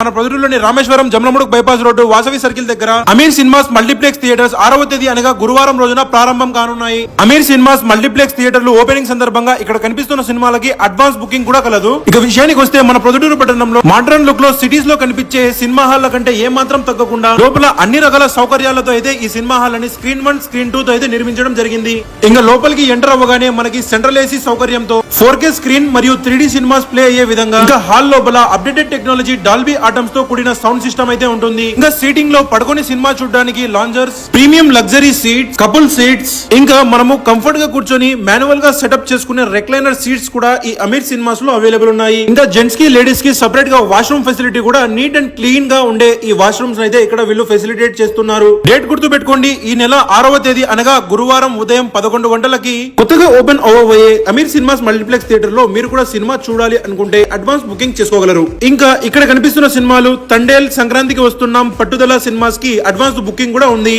మన ప్రొద్దులోని Rameswaram Jammalamadugu bypass road Vasavi circle దగ్గర Ameer cinemas multiplex theatres ఆరవ తేదీ అనగా గురువారం రోజున ప్రారంభం కానున్నాయి. అమీర్ సినిమాస్ మల్టీప్లెక్స్ థియేటర్లు ఓపెనింగ్ సందర్భంగా ఇక్కడ కనిపిస్తున్న సినిమాలకి అడ్వాన్స్ బుకింగ్ కూడా కలదు. ఇక విషయానికి వస్తే మన ప్రొద్దుటూరు పట్టణంలో మోడర్న్ లుక్లో సిటీస్లో కనిపించే సినిమా హాల్ కంటే ఏ మాత్రం తగ్గకుండా లోపల అన్ని రకాల సౌకర్యాలతో అయితే ఈ సినిమా హాల్ అని స్క్రీన్ వన్ స్క్రీన్ టూ తో అయితే నిర్మించడం జరిగింది. ఇంకా లోపలికి ఎంటర్ అవ్వగానే మనకి సెంట్రల్ ఏసీ సౌకర్యంతో ఫోర్ కే స్క్రీన్ మరియు త్రీ సినిమాస్ ప్లే అయ్యే విధంగా ఇంకా హాల్ లోపల అప్డేటెడ్ టెక్నాలజీ డాల్బీ బాటమ్స్తో కూడిన సౌండ్ సిస్టమ్ అయితే ఉంటుంది. ఇంకా సీటింగ్లో పడుకొని సినిమా చూడడానికి loungers premium luxury seats couple seats ఇంకా మనము కంఫర్ట్గా కూర్చొని మాన్యువల్గా సెటప్ చేసుకునే రెక్లైనర్ సీట్స్ కూడా ఈ అమీర్ సినిమాస్లో అవైలబుల్ ఉన్నాయి. ఇంకా జెంట్స్కి లేడీస్కి సెపరేట్గా వాష్రూమ్ ఫెసిలిటీ కూడా నీట్ అండ్ క్లీన్గా ఉండే ఈ వాష్రూమ్స్ అయితే ఇక్కడ వీళ్ళు ఫెసిలిటేట్ చేస్తున్నారు. డేట్ గుర్తు పెట్టుకోండి ఈ నెల ఆరవ తేదీ అనగా గురువారం ఉదయం పదకొండు గంటలకి కొత్తగా ఓపెన్ అవ్వబోయే అమీర్ సినిమాస్ మల్టీప్లెక్స్ థియేటర్లో మీరు కూడా సినిమా చూడాలి అనుకుంటే అడ్వాన్స్ బుకింగ్ చేసుకోగలరు. ఇంకా ఇక్కడ కనిపిస్తున్న సినిమాలు తండేల్ సంక్రాంతికి వస్తున్నాం. పట్టుదల సినిమాస్కి అడ్వాన్స్ బుకింగ్ కూడా ఉంది.